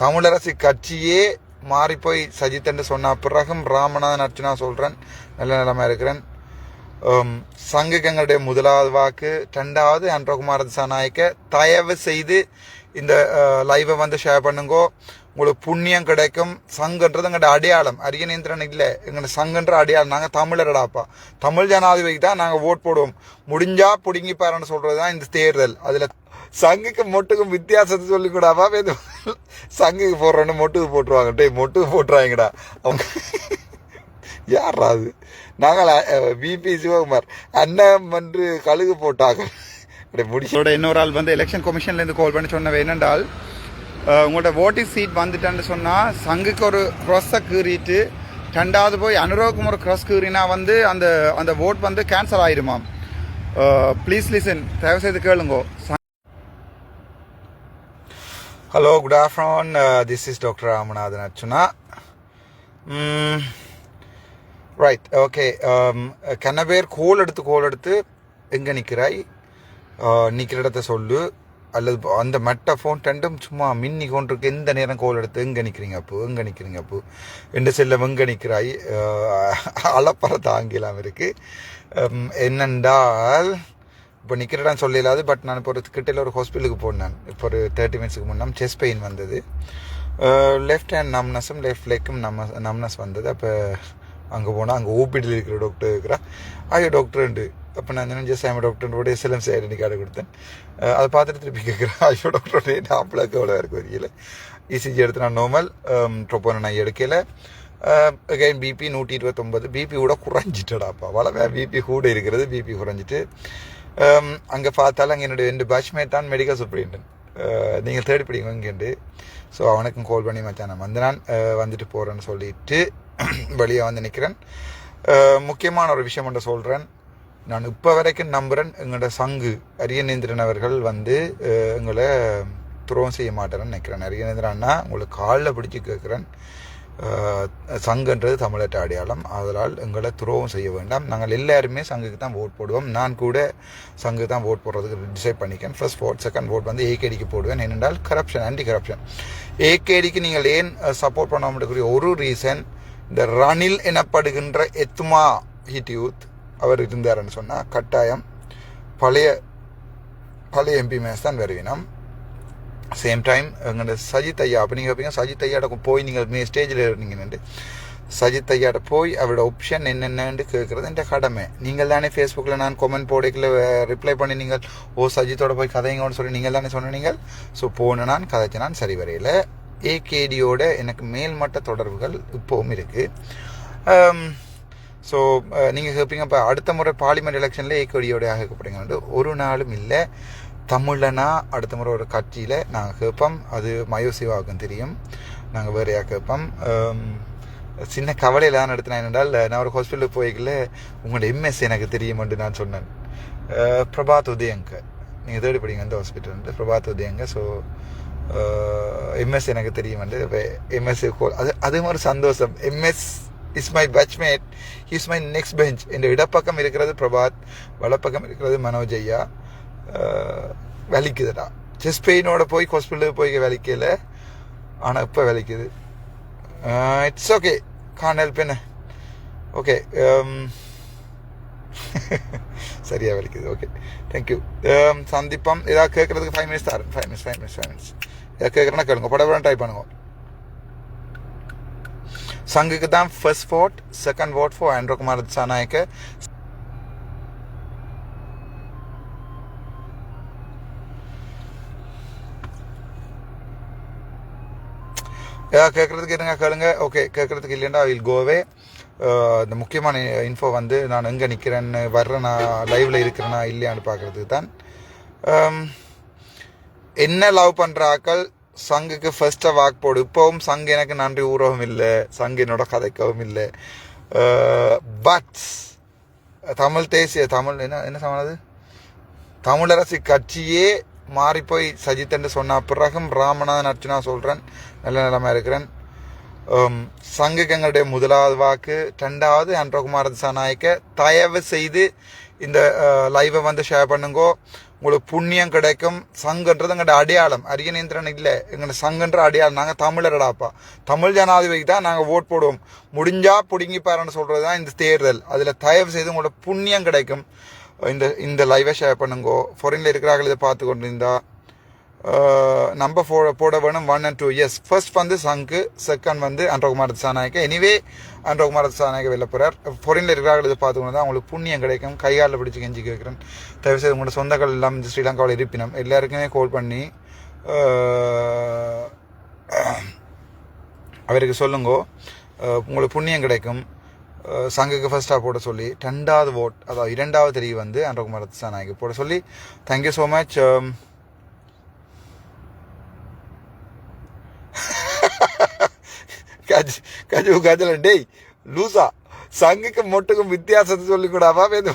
தமிழரசு கட்சியே மாறிப்போய் சஜித் என்று சொன்ன பிறகும் ராமநாதன் அர்ச்சனா சொல்கிறேன் நல்ல நிலைமை இருக்கிறேன். சங்ககங்களுடைய முதலாவது வாக்கு ரெண்டாவது அன்றகுமார திசாநாயக்க தயவு செய்து இந்த லைவை வந்து ஷேர் பண்ணுங்கோ. உங்களுக்கு புண்ணியம் கிடைக்கும். சங்கன்றது எங்கள்ட அடையாளம். அரியநேந்திரன் இல்லை. எங்கள் சங்கன்ற அடையாளம். நாங்கள் தமிழரடாப்பா தமிழ் ஜனாதிபதிக்கு தான் நாங்கள் ஓட் போடுவோம். முடிஞ்சா பிடுங்கி பாருன்னு சொல்கிறது தான் இந்த தேர்தல். அதில் சங்குக்கு மொட்டுக்கும் வித்தியாசத்தை சொல்லி கூடாப்பா சங்குக்கு போடுறோன்னு மொட்டுக்கு போட்டுருவாங்க. டேய் மொட்டுக்கு போட்டுருவாங்கடா அவங்க யாரா அது? நாங்கள் பிபி சிவகுமார். அண்ணன் என்று கழுகு போட்டாங்க. முடிச்சோட இன்னொரு ஆள் வந்து எலெக்ஷன் கமிஷன்லேருந்து கால் பண்ணி சொன்னவை என்னென்றால் உங்கள்கிட்ட ஓட்டிங் சீட் வந்துட்டேன்னு சொன்னால் சங்குக்கு ஒரு க்ராஸை கீறிட்டு ரெண்டாவது போய் அனுரோக்கும் ஒரு க்ராஸ் கீறினா வந்து அந்த அந்த ஓட் வந்து கேன்சல் ஆயிருமாம் ப்ளீஸ் லிசன் தயவு செய்து கேளுங்கோ. Hello good afternoon this is doctor Ramanathan Archuna. Right okay um, கண்ண பேர் கோல் எடுத்து கோல் எடுத்து எங்கே நிற்கிறாய் நிற்கிற இடத்த சொல்லு. அல்லது அந்த மெட்ட ஃபோன் ரெண்டும் சும்மா மின்னி கொண்டிருக்கு எந்த நேரம் கோல் எடுத்து எங்கே நிற்கிறீங்க அப்போ? எங்கே நிற்கிறீங்க அப்போ? என்று செல்லம் எங்கே நிற்கிறாய் அளப்பற தாங்கிலாம் இருக்கு. என்னென்றால் இப்போ நிற்கிறடான்னு சொல்லலாது பட் நான் இப்போ ஒரு கிட்டையில் ஒரு ஹாஸ்பிட்டலுக்கு போனேன் இப்போ ஒரு தேர்ட்டி மினிட்ஸுக்கு முன்னாடி செஸ்ட் பெயின் வந்தது. லெஃப்ட் ஹேண்ட் நம்னஸும் லெஃப்ட் லெக்கும் நம்ம நம்னஸ் வந்தது. அப்போ அங்கே போனால் அங்கே ஓபிடியில் இருக்கிற டாக்டர் இருக்கிறா ஐயோ டாக்டர் அப்போ நான் என்ன just doctor SLM identity card கொடுத்தேன் அதை பார்த்துட்டு திருப்பி கேட்குறேன் ஐயோ டாக்டர் நாப்பிளாக்கு எவ்வளோ இருக்கு வரையில் இசிஜி எடுத்து நான் நோமல் ட்ரோப்போனை நான் எடுக்கல அகைன் பிபி நூற்றி இருபத்தொம்பது பிபி கூட குறைஞ்சிட்டடாப்பா வளவே பிபி கூட இருக்கிறது பிபி குறைஞ்சிட்டு அங்கே பார்த்தாலும் அங்கே என்னுடைய ரெண்டு பேட்ச்மேட் தான் மெடிக்கல் சூப்பரிண்டன் நீங்கள் தேடி பிடிங்க இங்கேண்டு ஸோ அவனுக்கும் கால் பண்ணி மச்சான் நான் வந்து நான் வந்துட்டு போகிறேன்னு சொல்லிட்டு வெளியே வந்து நிற்கிறேன் முக்கியமான ஒரு விஷயம் ஒன்று சொல்கிறேன் நான் இப்போ வரைக்கும் நம்புகிறேன் எங்களோட சங்கு. அரியநேந்திரன் அவர்கள் வந்து எங்களை துரோகம் செய்ய மாட்டேன்னு நினைக்கிறேன். அரியநேந்திரன் அண்ணா உங்களுக்கு காலில் பிடிச்சி கேட்குறேன் சங்குன்றது தமிழற்ற அடையாளம். அதனால் எங்களை துரோகம் செய்ய வேண்டாம். நாங்கள் எல்லாருமே சங்குக்கு தான் ஓட் போடுவோம். நான் கூட சங்கு தான் ஓட் போடுறதுக்கு டிசைட் பண்ணிக்கேன் ஃபர்ஸ்ட் ஓட் செகண்ட் ஓட் வந்து ஏகேடிக்கு போடுவேன். ஏனென்றால் கரப்ஷன் ஆன்டி கரப்ஷன் ஏகேடிக்கு நீங்கள் ஏன் சப்போர்ட் பண்ண முடியக்கூடிய ஒரு ரீசன் இந்த ரணில் எனப்படுகின்ற எத்துமா ஹிட் யூத் அவர் இருந்தாருன்னு சொன்னால் கட்டாயம் பழைய பழைய எம்பி மேஸ் தான் வருவினம் சேம் டைம் எங்கள்கிட்ட சஜித் ஐயா அப்போ நீங்கள் வைப்பீங்க சஜித் ஐயாட்ட போய் நீங்கள் மே ஸ்டேஜில் இருந்தீங்கன்னு சஜித் ஐயாட்ட போய் அவரோட ஒப்ஷன் என்னென்னு கேட்குறது என் கடமை. நீங்கள் தானே ஃபேஸ்புக்கில் நான் கொமெண்ட் போடைக்கில் ரிப்ளை பண்ணி நீங்கள் ஓ சஜித்தோட போய் கதைங்கன்னு சொல்லி நீங்கள் தானே சொன்னீங்க? ஸோ போன நான் கதைச்சு நான் சரி வரையில். ஏகேடியோட எனக்கு மேல்மட்ட தொடர்புகள் இப்போவும் இருக்குது ஸோ uh, நீங்கள் கேட்பீங்க இப்போ அடுத்த முறை பார்லிமெண்ட் எலெக்ஷனில் ஏகோடியோடய ஆகப்படுங்க. ஒரு நாளும் இல்லை. தமிழனா அடுத்த முறை ஒரு கட்சியில் நாங்கள் கேட்போம் அது மயோசிவாவுக்கும் தெரியும். நாங்கள் வேறையாக கேட்போம் சின்ன கவலையில் தான் நடத்தினேன். என்றால் நான் ஒரு ஹாஸ்பிட்டலுக்கு போய்க்கல. உங்களோட எம்எஸ் எனக்கு தெரியும் என்று நான் சொன்னேன். பிரபாத் உதயங்க. நீங்கள் தேடி படிங்க அந்த hospital Prabath Udayanga. So MS எனக்கு தெரியும் வந்து எம்எஸ் அது அது ஒரு சந்தோஷம். MS is my batchmate is my next bench இந்த இடப்பக்கம் இருக்கிறது பிரபாத் வலப்பக்கம் இருக்கிறது மனோஜ் ஐயா. வலிக்குதுடா. செஸ்ட் பெயினோட போய் ஹாஸ்பிட்டலுக்கு போய் வலிக்கல. ஆனால் இப்போ வலிக்குது. இட்ஸ் ஓகே கான் ஹெல்ப் என்ன? ஓகே um, சரியா வலிக்குது. ஓகே தேங்க்யூ சந்திப்பம் ஏதாவது கேட்கறதுக்கு ஃபைவ் மினிட்ஸ் தரேன். Five minutes five minutes five minutes ஏதாவது கேட்குறேன்னா கேளுங்க. படம் ட்ரை பண்ணுங்க. சங்குக்கு தான் first vote second vote for Androkumar Sanayakka ஏதாவது கேட்குறதுக்கு இருங்க கேளுங்க ஓகே கேட்குறதுக்கு இல்லைண்டா வில் கோவே இந்த முக்கியமான இன்ஃபோ வந்து நான் எங்கே நிற்கிறேன்னு வர்றேனா லைவில் இருக்கிறேனா இல்லையான்னு பார்க்குறதுக்கு தான் என்ன லவ் பண்ணுற ஆக்கள் சங்குக்கு ஃபர்ஸ்ட்டாக வாக் போடு. இப்போவும் சங்கு எனக்கு நன்றி ஊறவும் இல்லை. சங்கு என்னோட கதைக்கவும் இல்லை. பட் தமிழ் தேசிய தமிழ் என்ன என்ன சமானது தமிழரசு கட்சியே மாறி போய் சஜித் என்று சொன்ன பிறகும் ராமநாதன் அர்ச்சனா சொல்கிறேன் நல்ல நிலைமை இருக்கிறேன். சங்குக்கு எங்களுடைய முதலாவது வாக்கு. ரெண்டாவது அன்றகுமார் திசாநாயக்க தயவு செய்து இந்த லைவை வந்து ஷேர் பண்ணுங்கோ. உங்களுக்கு புண்ணியம் கிடைக்கும் சங்கன்றது எங்கள்ட அடையாளம். அரியநேந்திரன் இல்லை எங்கள்ட சங்கன்ற அடையாளம். நாங்கள் தமிழரடாப்பா தமிழ் ஜனாதிபதிக்கு தான் நாங்கள் ஓட் போடுவோம். முடிஞ்சா பிடுங்கி பாருன்னு சொல்கிறது தான் இந்த தேர்தல். அதில் தயவு செய்து உங்களோட புண்ணியம் கிடைக்கும். இந்த இந்த லைவை ஷேர் பண்ணுங்கோ. ஃபாரினில் இருக்கிறார்கள் இதை பார்த்து கொண்டிருந்தா. நம்ப போட போட வேணும் one and two S first வந்து சங்கு செகண்ட் வந்து அன்றகுமார் திசாநாயக்க எனிவே அன்றகுமார் திசாநாயக்க வெளில போகிறார் ஃபாரினில் இருக்கிறார்கள் இதை பார்த்துக்கணும் தான். அவங்களுக்கு புண்ணியம் கிடைக்கும். கைகாலில் பிடிச்சி கெஞ்சி கேட்குறேன். தயவு செய்து உங்களோட சொந்தங்கள் எல்லாம் இந்த ஸ்ரீலங்காவில் இருப்பினம் எல்லாருக்குமே கால் பண்ணி அவருக்கு சொல்லுங்கோ. உங்களுக்கு புண்ணியம் கிடைக்கும். சங்குக்கு ஃபர்ஸ்ட்டாக போட சொல்லி ரெண்டாவது ஓட் அதாவது இரண்டாவது தெரிவு வந்து அன்றகுமார் திசாநாயக்கு போட சொல்லி தேங்க்யூ ஸோ மச் கஜ் கஜு கஜல டேய் லூசா. சங்குக்கு மொட்டுக்கும் வித்தியாசத்தை சொல்லி கூடாமா பேருந்து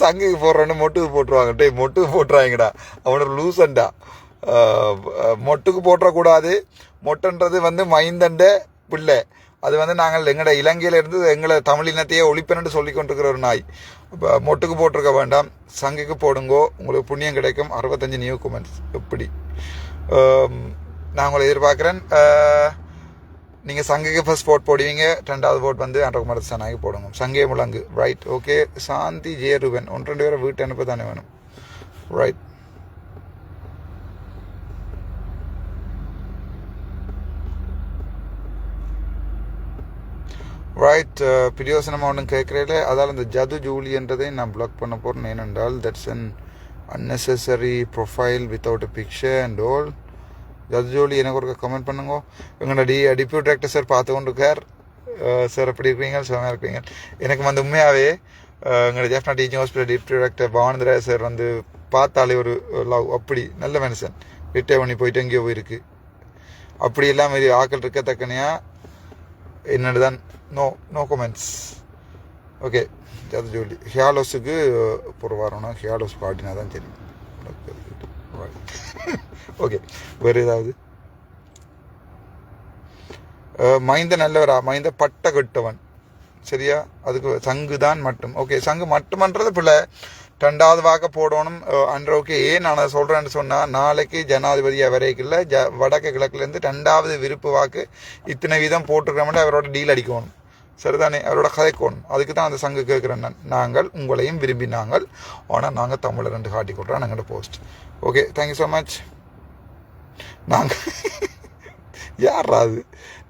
சங்குக்கு போடுறோன்னு மொட்டுக்கு போட்டுருவாங்க. டேய் மொட்டுக்கு போட்டுறாங்கடா. அவனோட லூசன்டா. மொட்டுக்கு போட்டுறக்கூடாது. மொட்டுன்றது வந்து மைந்தண்ட பிள்ளை. அது வந்து நாங்கள் எங்களோட இலங்கையில இருந்து எங்களை தமிழ் இனத்தையே ஒழிப்பேன்னு சொல்லி கொண்டிருக்கிற ஒரு நாய். இப்போ மொட்டுக்கு போட்டிருக்க வேண்டாம். சங்குக்கு போடுங்கோ. உங்களுக்கு புண்ணியம் கிடைக்கும். அறுபத்தஞ்சு நியூ கமெண்ட்ஸ் எப்படி? நான் உங்களை எதிர்பார்க்குறேன். நீங்கள் சங்கைக்கு ஃபர்ஸ்ட் போட் போடுவீங்க ரெண்டாவது போட் வந்து அன்றகுமார சனாகி போடுங்க சங்கே முழங்கு. ரைட் ஓகே சாந்தி ஜெயருவன் ஒன்று ரெண்டு பேரை வீட்டு அனுப்ப தானே வேணும் ரைட் ரைட் uh, பிரியோசனமாக ஒன்றும் கேட்குறேல. அதால் இந்த ஜது ஜூலின்றதை நான் பிளாக் பண்ண போகிறேன் ஏனென்றால் that's an unnecessary profile without a picture and all ஜது ஜோலி எனக்கு ஒரு கமெண்ட் பண்ணுங்க. எங்களோட டி டிப்யூட் டேரக்டர் சார் பார்த்து கொண்டு இருக்கார் சார் எப்படி இருக்கிறீங்க? சுகமாக இருக்கிறீங்க? எனக்கு வந்து உண்மையாகவே எங்களோட Jaffna teaching hospital deputy director Bavananthira sir வந்து பார்த்தாலே ஒரு லவ் அப்படி நல்ல மனுஷன். ரிட்டையர் பண்ணி போயிட்டு எங்கேயோ போயிருக்கு. அப்படி எல்லாம் இது ஆக்கள் இருக்கத்தக்கனையா என்னோட தான் நோ நோ கமெண்ட்ஸ் ஓகே அது ஜோலி ஹியாலோஸுக்கு ஒரு வாரம்னா ஹியாலோஸ் பாட்டினா தான் தெரியும். ஓகே வேறு ஏதாவது மைந்த நல்லவரா? மைந்த பட்ட கெட்டவன். சரியா? அதுக்கு சங்கு தான் மட்டும். ஓகே சங்கு மட்டுமன்றது பிள்ளை. ரெண்டாவது வாக்க போடணும். அன்ற ஓகே ஏன் நான் அதை சொல்கிறேன்னு சொன்னால் நாளைக்கு ஜனாதிபதி வரைக்கும் ஜ வடக்கு கிழக்குலேருந்து ரெண்டாவது விருப்பு வாக்கு இத்தனை வீதம் போட்டுருக்கிறோம்னா அவரோட டீல் அடிக்கணும். சரிதானே? அவரோட கதைக்கணும் அதுக்கு தான் அந்த சங்கு கேட்குறேன் நாங்கள் உங்களையும் விரும்பி நாங்கள். ஆனால் நாங்கள் தமிழை ரெண்டு காட்டி கொடுறோம் எங்களோட post. Okay thank you so much நாங்கள் யார் அது?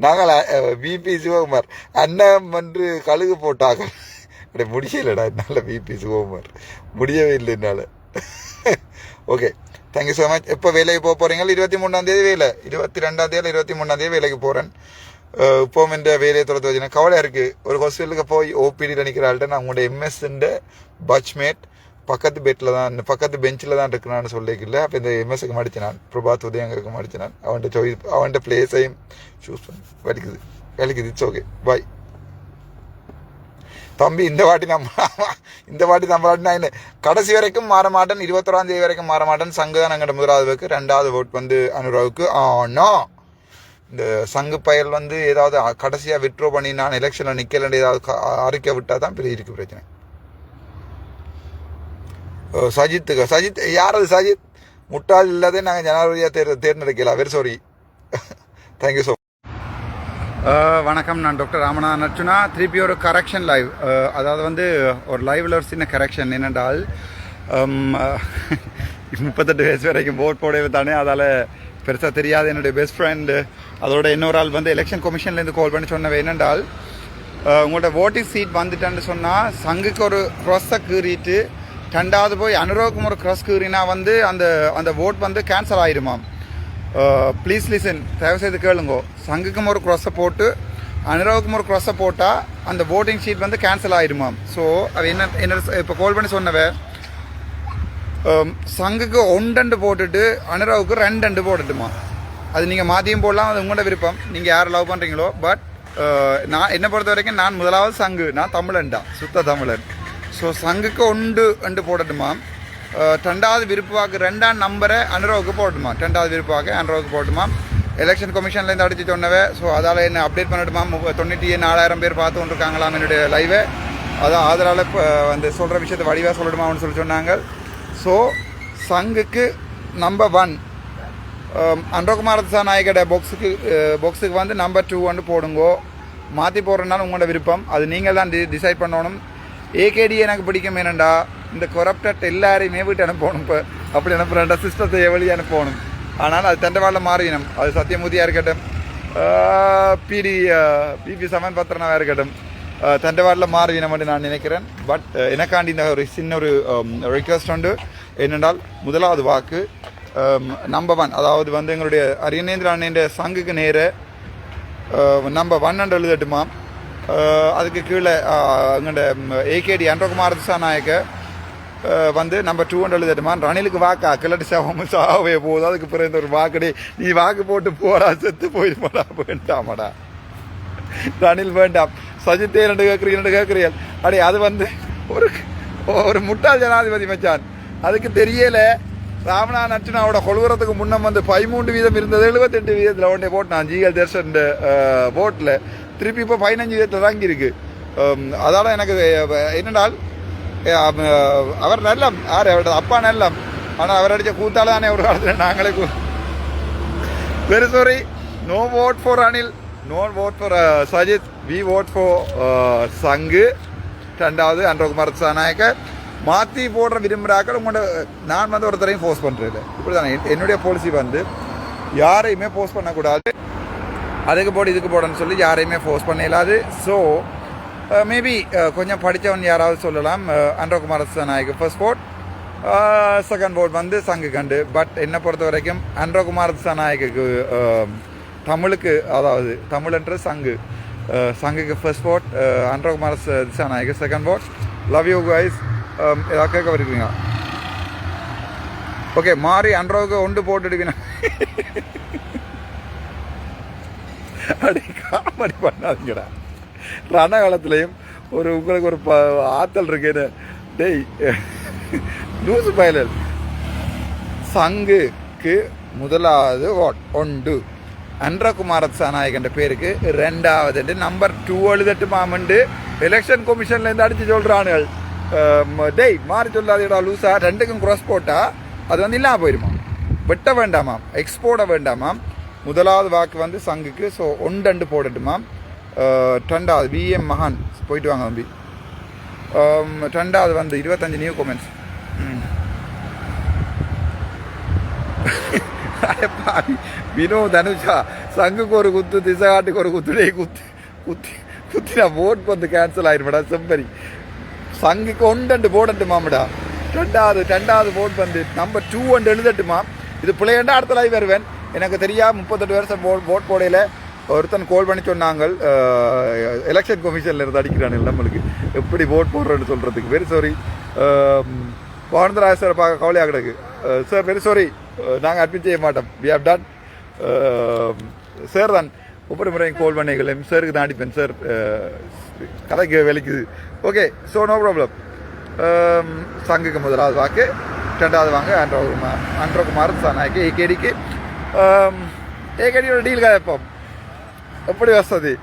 நாங்கள் பிபி சிவகுமார். அண்ணன் வந்து கழுகு போட்டாங்க. அப்படி முடியலடா என்னால் பிபி சிவகுமார். முடியவே இல்லை என்னால். ஓகே தேங்க்யூ ஸோ மச் எப்போ வேலைக்கு போக போகிறீங்க இருபத்தி மூணாம் தேதி வேலை. இருபத்தி ரெண்டாந்தேதி இருபத்தி மூணாம் தேதி வேலைக்கு போகிறேன் இப்போவும் வேலையை தொடர்ந்து வச்சுனா கவலையாக இருக்குது ஒரு ஹாஸ்பிட்டலுக்கு போய் ஓபிடியில் நிற்கிறாள்கிட்ட நான் உங்களோட எம்எஸ்ன்ற பட்ச்மேட் பக்கத்து பெட்டில் தான் பக்கத்து பெஞ்சில் தான் இருக்கிறான்னு சொல்லிக்கல அப்போ இந்த எம்எஸ்க்கு மடிச்சு நான் பிரபாத் உதயங்கருக்கு மடிச்சு நான் அவன்கிட்ட சாய்ஸ் அவன்கிட்ட பிளேஸையும் சூஸ் பண்ணி வலிக்குது வலிக்குது இட்ஸ் ஓகே பாய் தம்பி இந்த வாட்டி நம்ம இந்த வாட்டி நம்மளாட்டி நான் என்ன கடைசி வரைக்கும் மாற மாட்டேன் இருபத்தொராம் தேதி வரைக்கும் மாற மாட்டேன் சங்கு தான் முதலாவது முதலாவதுக்கு ரெண்டாவது ஓட் வந்து அனுராவுக்கு ஆனால் இந்த சங்கு பயல் வந்து ஏதாவது கடைசியாக விட்ரோ பண்ணி நான் எலெக்ஷனில் நிற்கலன்னு ஏதாவது அறிக்கை விட்டால் தான் பெரிய இருக்கு பிரச்சனை. சஜித்துக்கு சஜித் யார் அது சஜித்? முட்டாள் இல்லாதே நாங்கள் ஜனாதிபதியாக தேர் தேர்ந்தெடுக்கலாம் வெரி சாரி தேங்க்யூ ஸோ வணக்கம் நான் டாக்டர் ராமநாதன் அர்ச்சுனா திருப்பி ஒரு கரெக்ஷன் லைவ் அதாவது வந்து ஒரு லைவில் ஒரு சின்ன கரெக்ஷன் என்னென்றால் முப்பத்தெட்டு வயசு வரைக்கும் போட் போடவே தானே அதால் பெருசாக தெரியாது. என்னுடைய பெஸ்ட் ஃப்ரெண்டு அதோட இன்னொரு ஆள் வந்து எலெக்ஷன் கமிஷன்லேருந்து கால் பண்ணி சொன்னவை என்னென்றால் உங்கள்கிட்ட உங்களோட ஓட்டிங் சீட் வந்துட்டேன்னு சொன்னால் சங்குக்கு ஒரு க்ராஸை கீறிட்டு ரெண்டாவது போய் அனுரோக்கும் ஒரு க்ராஸ் கீறினா வந்து அந்த அந்த ஓட் வந்து கேன்சல் ஆயிடுமாம் ப்ளீஸ் லிசன் தயவுசெய்து கேளுங்கோ. சங்குக்கும் ஒரு க்ராஸை போட்டு அனுராவுக்கும் ஒரு க்ராஸை போட்டால் அந்த ஓட்டிங் ஷீட் வந்து கேன்சல் ஆயிடுமாம் ஸோ அது என்ன என்ன இப்போ கால் பண்ணி சொன்னவ சங்குக்கு ஒன்றண்டு போட்டுட்டு அனுராவுக்கு ரெண்டண்டு போட்டுட்டுமா அது நீங்கள் மாற்றியும் போடலாம் அது உங்களோட விருப்பம் நீங்கள் யார் லவ் பண்ணுறீங்களோ பட் நான் என்னை பொறுத்த வரைக்கும் நான் முதலாவது சங்கு நான் தமிழன்டா சுத்த தமிழன் ஸோ சங்குக்கு ஒன்று அண்டு போடட்டுமா ரெண்டாவது விருப்பவாக்கு ரெண்டாம் நம்பரை அனுராவுக்கு போடட்டுமா ரெண்டாவது விருப்பவாக்கு அனுராவுக்கு போடட்டுமா எலெக்ஷன் கமிஷன்லேருந்து அடித்து சொன்னவே ஸோ அதால் என்ன அப்டேட் பண்ணட்டுமா மு- தொண்ணூற்றி நாலாயிரம் பேர் பார்த்து கொண்டிருக்காங்களாம் என்னுடைய லைவை அதான் அதனால் இப்போ வந்து சொல்கிற விஷயத்தை வடிவாக சொல்லணுமான்னு சொல்லி சொன்னாங்க ஸோ சங்குக்கு நம்பர் ஒன் um, அன்றகுமார நாயகட பாக்ஸுக்கு பாக்ஸுக்கு uh, வந்து நம்பர் டூ வந்து போடுங்கோ. மாற்றி போடுறதுனால உங்களோட விருப்பம். அது நீங்கள் தான் டி டிசைட் பண்ணணும். ஏகேடி எனக்கு பிடிக்கும். ஏனண்டா இந்த கொரப்டட் எல்லாரையுமே வீட்டு அனுப்பணும். இப்போ அப்படி அனுப்புகிறேன்டா சிஸ்டத்தை எவ்வளோ அனுப்பணும். ஆனால் அது தண்டவாளம் மாறினோம். அது சத்தியமூர்த்தியாக இருக்கட்டும். பிடி பிபி சமன் பத்திரனாக இருக்கட்டும். தண்டவாளில் மாறுவினம் என்று நான் நினைக்கிறேன் பட் எனக்காண்டி இந்த ஒரு சின்ன ஒரு ரிக்வஸ்ட் உண்டு என்னென்றால் முதலாவது வாக்கு நம்பர் ஒன் அதாவது வந்து எங்களுடைய அரியநேந்திர அண்ணன் சங்குக்கு நேர நம்பர் ஒன் ஹண்ட்ரட் எழுதட்டுமா அதுக்கு கீழே எங்கள்ட ஏகேடி அன்றகுமார் திசாநாயக்க வந்து நம்பர் டூ ஹண்ட்ரட் எழுதட்டுமா ரணிலுக்கு வாக்கா கிளட்டு சாவும் சாவே போகுது அதுக்கு பிறகு இந்த ஒரு வாக்கடி நீ வாக்கு போட்டு போடா செத்து போயிடுமாடா வேண்டாமடா ரணில் வேண்டாம் சஜித்தே ரெண்டு கேட்குறீங்க ரெண்டு கேட்குறீங்க அடே அது வந்து ஒரு ஒரு முட்டாள் ஜனாதிபதி மச்சான். அதுக்கு தெரியல ராமனா நச்சுனாவோட கொள்வரத்துக்கு முன்னே வந்து பதிமூன்று வீதம் இருந்தது எழுபத்தெட்டு வீதத்தில் ஒன்றே போட்டான் ஜிஎல் தர்ஷன் போட்டில் திருப்பி இப்போ பதினஞ்சு வீதத்தில் தாங்கி இருக்கு. அதால் எனக்கு என்னென்னால் அவர் நல்லம். யார்? அவரோட அப்பா நல்லம். ஆனால் அவர் அடித்த கூத்தால தானே ஒரு காலத்தில் நாங்களே very sorry no vote for Anil no vote for Sajith. We vote for சங்கு ரெண்டாவது அன்றகுமார் சாநாயக்க மாற்றி போடுற விரும்புகிறாக்கள் உங்களோட நான் வந்து ஒருத்தரையும் போஸ்ட் பண்ணுறது இப்படி தானே என்னுடைய பாலிசி வந்து யாரையுமே போஸ்ட் பண்ணக்கூடாது அதுக்கு போடு இதுக்கு போடன்னு சொல்லி யாரையுமே ஃபோர்ஸ் பண்ண இயலாது ஸோ மேபி கொஞ்சம் படித்தவன் யாராவது சொல்லலாம் அன்றகுமார் நாயக்கு ஃபர்ஸ்ட் போர்ட் செகண்ட் போர்ட் வந்து சங்கு கண்டு பட் என்னை பொறுத்த வரைக்கும் அன்றகுமார் நாயக்கு தமிழுக்கு அதாவது தமிழ்ன்ற சங்கு அஹ், சங்குக்கு ஃபர்ஸ்ட் போட் அன்றகுமார திசாநாயக்கு செகண்ட் போட் லவ் யூ கைஸ் ஏதாவது கேட்க வருவீங்க ஓகே மாறி அன்றவுக்கு ஒன்று போட்டுடுவீங்க அப்படி காமெடி பண்ணாதீங்கடா ரணகாலத்துலேயும் ஒரு உங்களுக்கு ஒரு ப ஆத்தல் இருக்குன்னு டேய் லூசு பயலல் சங்குக்கு முதலாவது ஓட் ஒண்டு அன்றகுமார பேருக்கு ரெண்டாவது நம்பர் டூ எழுதட்டு மாமண்டு. எலெக்ஷன் கமிஷன்லேருந்து அடித்து சொல்கிறானுகள் டேய் மாறி சொல்லாதீடா லூசா. ரெண்டுக்கும் க்ராஸ் போட்டால் அது வந்து இல்லாமல் போயிருமா? வெட்ட வேண்டாமாம் எக்ஸ்போட வேண்டாமாம் முதலாவது வாக்கு வந்து சங்குக்கு. ஸோ ஒண்டண்டு போடட்டுமாம் ரெண்டாவது பிஎம் மகான். போயிட்டு வாங்க தம்பி. ரெண்டாவது வந்து இருபத்தஞ்சு நியூ கமெண்ட்ஸ் பாவி வினோத் அனுஷா சங்குக்கு ஒரு குத்து திசகாட்டுக்கு ஒரு குத்து டேய் குத்து குத்தி குத்தினா ஓட் வந்து கேன்சல் ஆயிருமாடா செம்பரி சங்குக்கு ஒன்று போடட்டு மாமடா ரெண்டாவது ரெண்டாவது போட் வந்து நம்பர் டூ ஒன்று எழுதட்டுமா இது பிள்ளையண்டா அடுத்த லைவ் வருவேன் எனக்கு தெரியா முப்பத்தெட்டு வருஷம் போட் போட் போடையில் ஒருத்தன் கால் பண்ணி சொன்னாங்க எலெக்ஷன் கமிஷனில் இருந்து அடிக்கிறானு நம்மளுக்கு எப்படி ஓட் போடுறேன்னு சொல்கிறதுக்கு வெரி சாரி பவனந்தராஜ் சார் பார்க்க கவலையாக கிடக்கு சார் வெரி சாரி நாங்கள் அட்மிட் செய்ய மாட்டோம். வி ஹவ் டாட் சார் தான். ஒவ்வொரு முறையும் கால் பண்ணிக்கலாம் சாருக்கு தான் அடிப்பேன். சார் கதைக்கு வேலைக்குது ஓகே ஸோ நோ ப்ராப்ளம் சங்குக்கு முதலாவது வாக்கு ரெண்டாவது வாங்க அன்றகுமார் அன்றகுமார் சாநாய்க்கு ஏகேடிக்கு. ஏகேடியோட டீல் கதைப்போம் எப்படி வசதி?